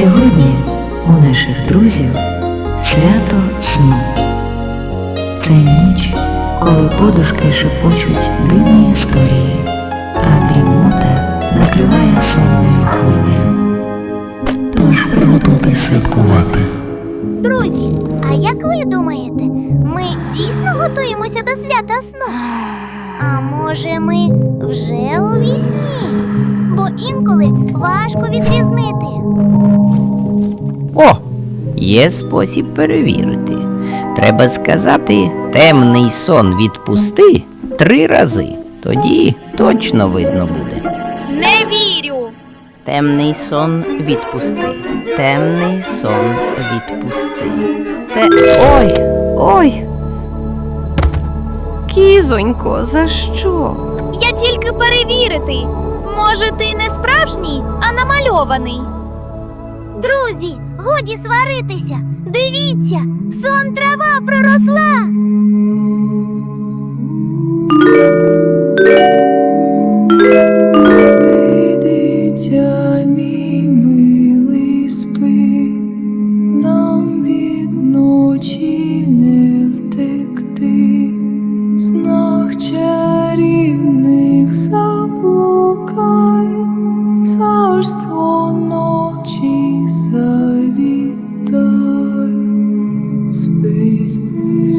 Сьогодні у наших друзів свято сну. Це ніч, коли подушки шепочуть дивні історії, а дрімота накриває сонною хвилею. Тож приготуйтесь святкувати. Друзі, а як ви думаєте, ми дійсно готуємося до свята сну? А може, ми вже важко відрізнити. О, є спосіб перевірити. Треба сказати темний сон відпусти три рази. Тоді точно видно буде. Не вірю. Темний сон відпусти. Темний сон відпусти. Те. Ой, ой. Кізонько, за що? Я тільки перевірити. Може, ти не справжній, а намальований. Друзі, годі сваритися. Дивіться, сон трава проросла. space.